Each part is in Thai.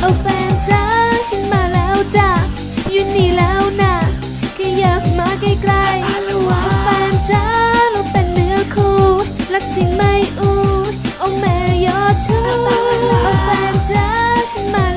เอาแฟนจ้าฉันมาแล้วจ้ายืนนี่แล้วนะขยับมาไกล้ๆเอาแฟนจ้าเราเป็นเนื้อคู่รักจริงไม่อู้เอาแม่ยอดชูเอาแฟนจ้าฉันมา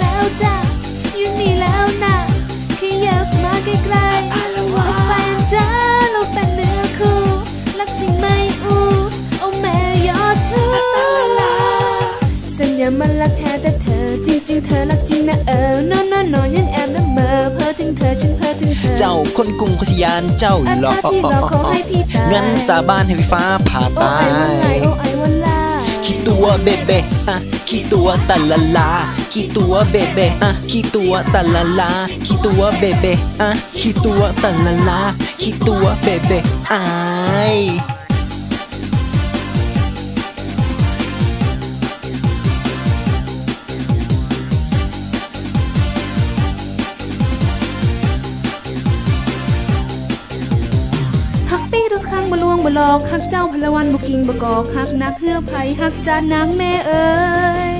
สัญญามันรักแท้แต่เธอ จริง ๆ เธอรักจริงนะเออนอนนอนนอนยันแอบละเมอเพ้อถึงเธอฉันเพ้อถึงเธอ เจ้าคนกรุงพัทยานเจ้าอะหลอกถ้าพี่หลอกขอให้พี่ตายงั้นสาบานให้ไฟฟ้าผ่าโอ้ตาไอวันไลยโอ้ไอวันไลขี้ตัวเบเบอะขี้ตัวตะละลาขี้ตัวเบเบอะขี้ตัวตะละลาขี้ตัวเบเบอะขี้ตัวตะละลาขี้ตัวเบเบอ ลวงบ่หลอกหักเจ้าพลวันบ่กิงบ่กอกหักนักเฮือไผหักจานนางแม่เอ้ย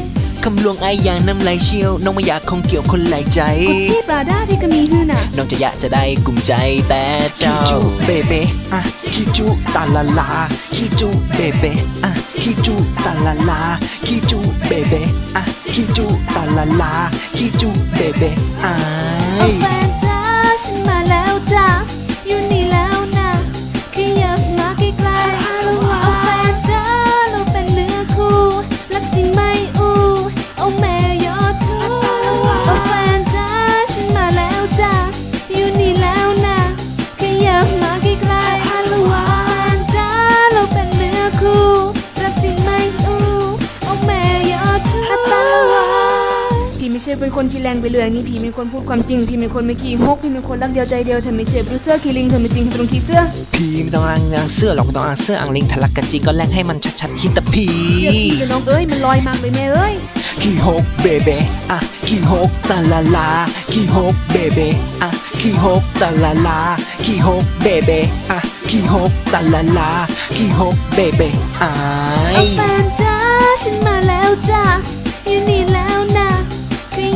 คำลวงไอายอย่างน้ำไหลเชี่ยว น้องไม่อยากคงเกี่ยวคนหลายใจกุชชี่ปราด้าพี่ก็มีฮือน่ะ น้องจะอยากจะได้กลุ่มใจแต่เจ้าคิจูเบเบอะคิจูตาลาลาคิจูเบเบอะคิจูตาลาลาคิจูเบเบอะคิจูตาลาลาคิจูเบเบอ้าเอายแฟนจ้าฉันมาแล้วจ้า พี่ไม่ใช่เป็นคนที่แรงไปเลยนี่พี่เป็นคนพูดความจริง พี่เป็นคนไม่ขี้ฮกพี่เป็นคนรักเดียวใจเดียวเธอไม่ใช่บรูเซอร์คีลิงเธอไม่จริงเธอตรงขี้เสื้อพี่ไม่ต้องรังนางเสื้อหรอกไม่ต้องรังเสื้ออังลิงทะลักกันจริงก็แรงให้มันชัดๆฮิตตะพีเชื่อพี่กับน้องเอ้ยมันลอยมากเลยแม่เอ้ยขี้หกเบเบอะขี้หกตาลาลาขี้หกเบเบอะขี้หกตาลาลาขี้หกเบเบอะขี้หกตาลาลาขี้หกเบเบอ้าเอายแฟนจ้าฉันมาแล้วจ้าอยู่นี่แล้วนะข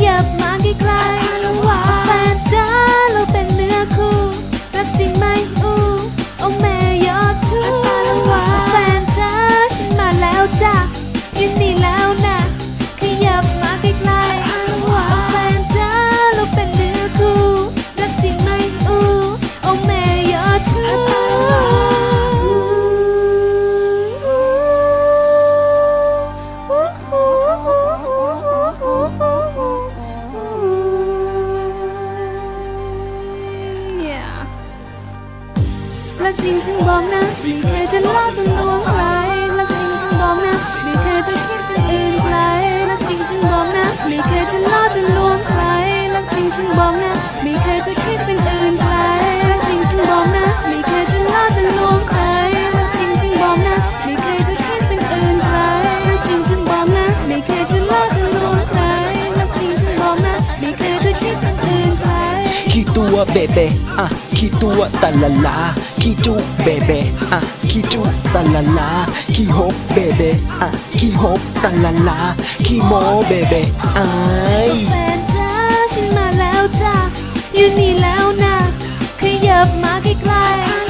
ยับมาใกล้ๆ จริงจึงบอกนะไม่เคยจะ เบเบอะขี้ตัวตะละลาขี้จุเบเบอะขี้จุตะละลาขี้หกเบเบอะขี้หกตะละลาขี้โมเบเบอ้ายแฟนจ้าฉันมาแล้วจ้าอยู่นี่แล้วนะขยับมาใกล้ๆ